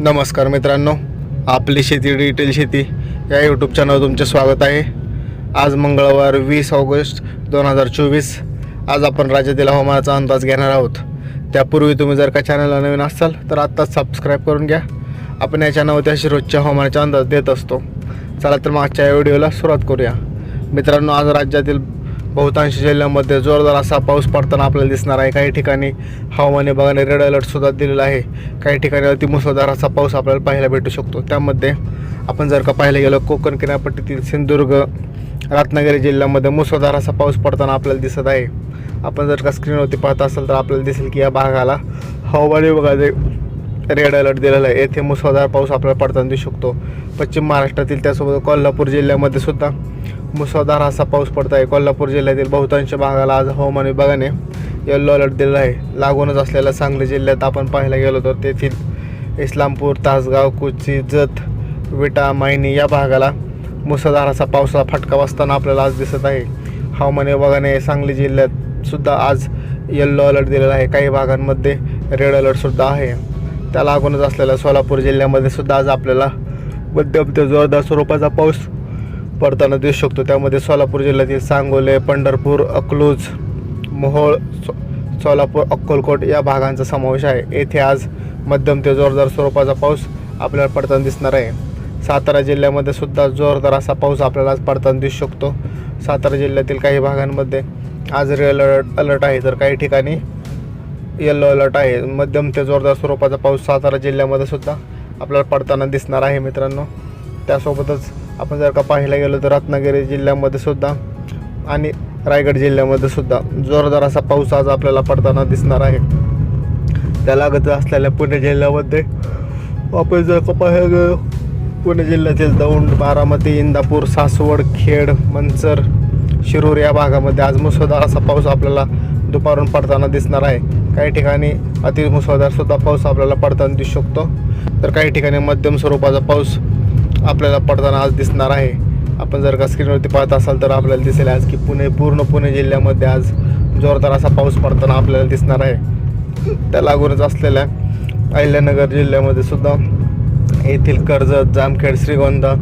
नमस्कार मित्रांनो आपली शेती डिटेल शेती या यूट्यूब चॅनलवर तुमचे स्वागत आहे. आज मंगळवार वीस ऑगस्ट दोन हजार चोवीस. आज आपण राज्यातील हवामानाचा अंदाज घेणार आहोत. त्यापूर्वी तुम्ही जर का चॅनलला नवीन असाल तर आत्ताच सबस्क्राईब करून घ्या. आपण या चॅनलवरती अशी रोजच्या हवामानाचा अंदाज देत असतो. चला तर मागच्या या व्हिडिओला सुरुवात करूया. मित्रांनो आज राज्यातील बहुतांश जिल्ह्यांमध्ये जोरदार असा पाऊस पडताना आपल्याला दिसणार आहे. काही ठिकाणी हवामान विभागाने रेड अलर्टसुद्धा दिलेला आहे. काही ठिकाणी अतिमुसळधार असा पाऊस आपल्याला पाहायला भेटू शकतो. त्यामध्ये आपण जर का पाहायला गेलो कोकण किनारपट्टीतील सिंधुदुर्ग रत्नागिरी जिल्ह्यामध्ये मुसळधार असा पाऊस पडताना आपल्याला दिसत आहे. आपण जर का स्क्रीनवरती पाहत असाल तर आपल्याला दिसेल की या भागाला हवामान विभागाने रेड अलर्ट दिलेला आहे. येथे मुसळधार पाऊस आपल्याला पडताना दिसू शकतो. पश्चिम महाराष्ट्रातील त्यासोबत कोल्हापूर जिल्ह्यामध्ये सुद्धा मुसळधार असा पाऊस पडत आहे. कोल्हापूर जिल्ह्यातील बहुतांश भागाला आज हवामान विभागाने येल्लो अलर्ट दिलेला आहे. लागूनच असलेल्या सांगली जिल्ह्यात आपण पाहायला गेलो तर तेथील इस्लामपूर तासगाव कुची जत विटा मायनी या भागाला मुसळधार असा पावसाचा फटका बसताना आपल्याला आज दिसत आहे. हवामान विभागाने सांगली जिल्ह्यात सुद्धा आज येल्लो अलर्ट दिलेला आहे. काही भागांमध्ये रेड अलर्टसुद्धा आहे. त्या लागूनच असलेल्या सोलापूर जिल्ह्यामध्ये सुद्धा आज आपल्याला मध्यम ते जोरदार स्वरूपाचा पाऊस पडताना दिसू शकतो. त्यामध्ये सोलापूर जिल्ह्यातील सांगोले पंढरपूर अकलूज मोहोळ सो सोलापूर अक्कलकोट या भागांचा समावेश आहे. येथे आज मध्यम ते जोरदार स्वरूपाचा पाऊस आपल्याला पडताना दिसणार आहे. सातारा जिल्ह्यामध्ये सुद्धा जोरदार असा पाऊस आपल्याला आज पडताना दिसू शकतो. सातारा जिल्ह्यातील काही भागांमध्ये आज रेड अलर्ट अलर्ट आहे. तर काही ठिकाणी येलो अलर्ट आहे. मध्यम ते जोरदार स्वरूपाचा पाऊस सातारा जिल्ह्यामध्ये सुद्धा आपल्याला पडताना दिसणार आहे मित्रांनो. त्यासोबतच आपण जर का पाहायला गेलो तर रत्नागिरी जिल्ह्यामध्ये सुद्धा आणि रायगड जिल्ह्यामध्ये सुद्धा जोरदार असा पाऊस आज आपल्याला पडताना दिसणार आहे. त्या लागत असलेल्या पुणे जिल्ह्यामध्ये आपण जर का पाहायला गेलो पुणे जिल्ह्यातील दौंड बारामती इंदापूर सासवड खेड मंचर शिरूर या भागामध्ये आज मुसळधार असा पाऊस आपल्याला दुपारून पडताना दिसणार आहे. काही ठिकाणी अति मुसळधारसुद्धा पाऊस आपल्याला पडताना दिसू शकतो. तर काही ठिकाणी मध्यम स्वरूपाचा पाऊस आपल्याला पडताना आज दिसणार आहे. आपण जर का स्क्रीनवरती पाहत असाल तर आपल्याला दिसेल आज की पुणे पूर्ण पुणे जिल्ह्यामध्ये आज जोरदार असा पाऊस पडताना आपल्याला दिसणार आहे. त्या लागूनच असलेल्या अहिल्यानगर जिल्ह्यामध्ये सुद्धा येथील कर्जत जामखेड श्रीगोंदा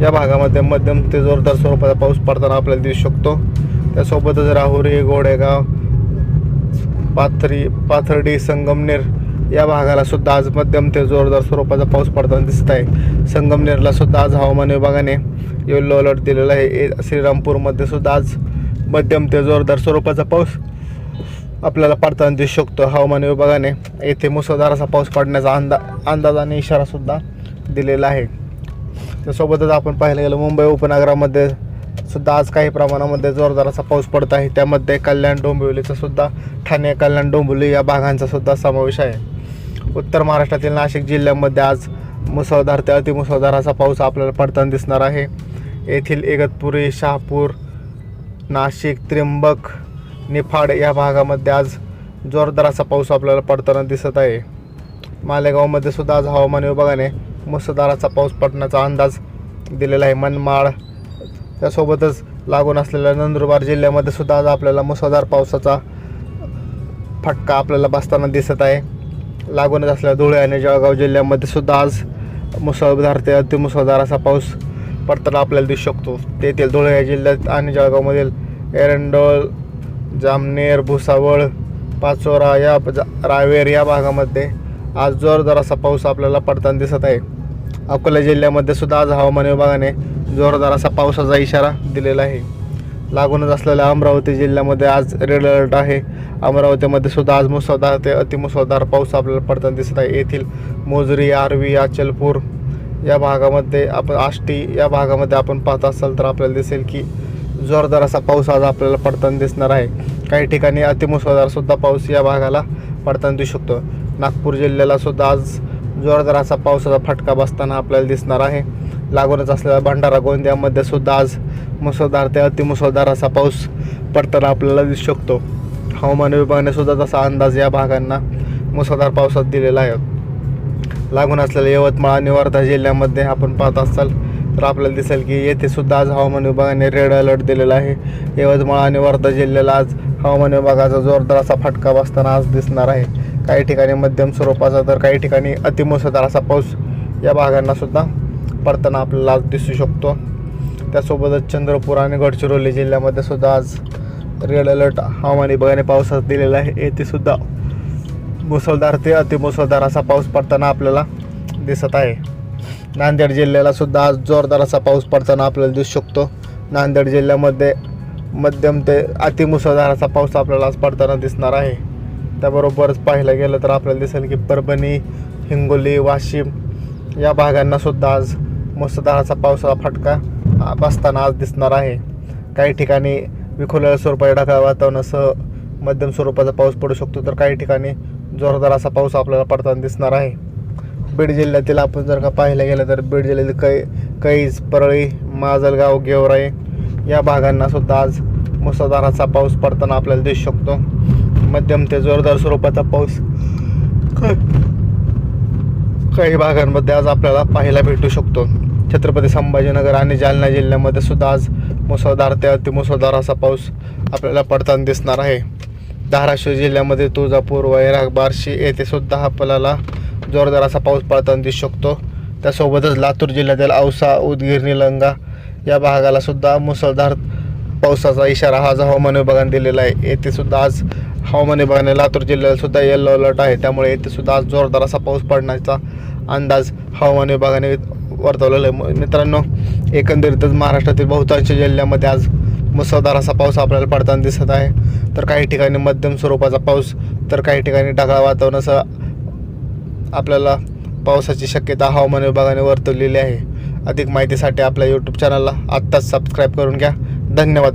या भागामध्ये मध्यम ते जोरदार स्वरूपाचा पाऊस पडताना आपल्याला दिसू शकतो. त्यासोबतच राहुरी गोडेगाव पाथरी पाथर्डी संगमनेर या भागाला सुद्धा आज मध्यम ते जोरदार स्वरूपाचा पाऊस पडताना दिसत आहे. संगमनेरला सुद्धा आज हवामान विभागाने येल्लो अलर्ट दिलेला आहे. ए- श्रीरामपूरमध्ये सुद्धा आज मध्यम ते जोरदार स्वरूपाचा पाऊस आपल्याला पडताना दिसू शकतो. हवामान विभागाने येथे मुसळधार असा पाऊस पडण्याचा अंदा अंदाज आणि इशारासुद्धा दिलेला आहे. त्यासोबतच आपण पाहायला गेलं मुंबई उपनगरामध्ये सुद्धा आज काही प्रमाणामध्ये जोरदार असा पाऊस पडत आहे. त्यामध्ये कल्याण डोंबिवलीचा सुद्धा ठाणे कल्याण डोंबिवली या भागांचा सुद्धा समावेश आहे. उत्तर महाराष्ट्रातील नाशिक जिल्ह्यामध्ये आज मुसळधार ते अतिमुसळधार असा पाऊस आपल्याला पडताना दिसणार आहे. येथील इगतपुरी शहापूर नाशिक त्र्यंबक निफाड या भागामध्ये आज जोरदार असा पाऊस आपल्याला पडताना दिसत आहे. मालेगावमध्ये सुद्धा आज हवामान विभागाने मुसळधाराचा पाऊस पडण्याचा अंदाज दिलेला आहे. मनमाड त्यासोबतच लागून असलेल्या नंदुरबार जिल्ह्यामध्ये सुद्धा आज आपल्याला मुसळधार पावसाचा फटका आपल्याला बसताना दिसत आहे. लागूनच असलेल्या धुळे आणि जळगाव जिल्ह्यामध्ये सुद्धा आज मुसळधार ते अतिमुसळधार असा पाऊस पडताना आपल्याला दिसू शकतो. तेथील धुळे या जिल्ह्यात आणि जळगावमधील एरंडोळ जामनेर भुसावळ पाचोरा या जा- रावेर या भागामध्ये आज जोरदार असा पाऊस आपल्याला पडताना दिसत आहे. अकोला जिल्ह्यामध्ये सुद्धा आज हवामान विभागाने जोरदार असा पावसाचा इशारा दिलेला आहे. लागूनच असलेल्या अमरावती जिल्ह्यामध्ये आज रेड अलर्ट आहे. अमरावतीमध्ये सुद्धा आज मुसळधार ते अतिमुसळधार पाऊस आपल्याला पडताना दिसत आहे. येथील मोजरी आर्वी अचलपूर या भागामध्ये आपण आष्टी या भागामध्ये आपण पाहत असाल तर आपल्याला दिसेल की जोरदार असा पाऊस आज आपल्याला पडताना दिसणार आहे. काही ठिकाणी अतिमुसळधारसुद्धा पाऊस या भागाला पडताना दिसू शकतो. नागपूर जिल्ह्याला सुद्धा आज जोरदार असा पावसाचा फटका बसताना आपल्याला दिसणार आहे. लागूनच असलेला भंडारा गोंदियामध्ये सुद्धा आज मुसळधार ते अतिमुसळधार असा पाऊस पडताना आपल्याला दिसू शकतो. हवामान विभागाने सुद्धा तसा अंदाज या भागांना मुसळधार पावसात दिलेला आहे. लागून असलेल्या यवतमाळ आणि वर्धा जिल्ह्यामध्ये आपण पाहत असाल तर आपल्याला दिसेल की येथे सुद्धा आज हवामान विभागाने रेड अलर्ट दिलेला आहे. यवतमाळ आणि वर्धा जिल्ह्याला आज हवामान विभागाचा जोरदार असा फटका बसताना आज दिसणार आहे. काही ठिकाणी मध्यम स्वरूपाचा तर काही ठिकाणी अतिमुसळधार असा पाऊस या भागांना सुद्धा पडताना आपल्याला आज दिसू शकतो. त्यासोबतच चंद्रपूर आणि गडचिरोली जिल्ह्यामध्ये सुद्धा आज रेड अलर्ट हवामान विभागाने पावसात दिलेला आहे. येथे सुद्धा मुसळधार ते अतिमुसळधार असा पाऊस पडताना आपल्याला दिसत आहे. नांदेड जिल्ह्याला सुद्धा आज जोरदार असा पाऊस पडताना आपल्याला दिसू शकतो. नांदेड जिल्ह्यामध्ये मध्यम ते अतिमुसळधार असा पाऊस आपल्याला आज पडताना दिसणार आहे. त्याबरोबरच पाहायला गेलं तर आपल्याला दिसेल की परभणी हिंगोली वाशिम या भागांना सुद्धा आज मुसळधाराचा पावसाचा फटका. बसताना आज दिसणार आहे. काही ठिकाणी विखुरलेल्या स्वरूपाच्या ढगाळ वातावरणासह मध्यम स्वरूपाचा पाऊस पडू शकतो तर काही ठिकाणी जोरदार असा पाऊस आपल्याला पडताना दिसणार आहे. बीड जिल्ह्यातील आपण जर का पाहायला गेलं तर बीड जिल्ह्यातील कै कैज परळी माजलगाव गेवराई या भागांना सुद्धा आज मुसळधाराचा पाऊस पडताना आपल्याला दिसू शकतो. मध्यम ते जोरदार स्वरूपाचा पाऊस काही भागांमध्ये आज आपल्याला पाहायला भेटू शकतो. छत्रपती संभाजीनगर आणि जालना जिल्ह्यामध्ये सुद्धा आज मुसळधार ते अतिमुसळधार असा पाऊस आपल्याला पडताना दिसणार आहे. धाराशिव जिल्ह्यामध्ये तुळजापूर वैराग बार्शी येथे सुद्धा आपल्याला जोरदार असा पाऊस पडताना दिसू शकतो. त्यासोबतच लातूर जिल्ह्यातील औसा उदगीर निलंगा या भागाला सुद्धा मुसळधार पावसाचा इशारा हा आज हवामान विभागाने दिलेला आहे. येथे सुद्धा आज हवामान विभागाने लातूर जिल्ह्याला सुद्धा येलो अलर्ट आहे. त्यामुळे येथे सुद्धा आज जोरदार असा पाऊस पडण्याचा अंदाज हवामान विभागाने वर्तवलेलं आहे. मित्रांनो एकंदरीतच महाराष्ट्रातील बहुतांश जिल्ह्यामध्ये आज मुसळधार असा पाऊस आपल्याला पडताना दिसत आहे. तर काही ठिकाणी मध्यम स्वरूपाचा पाऊस तर काही ठिकाणी ढगाळ वातावरणाचा आपल्याला पावसाची शक्यता हवामान विभागाने वर्तवलेली आहे. अधिक माहितीसाठी आपल्या यूट्यूब चॅनलला आत्ताच सबस्क्राईब करून घ्या. धन्यवाद.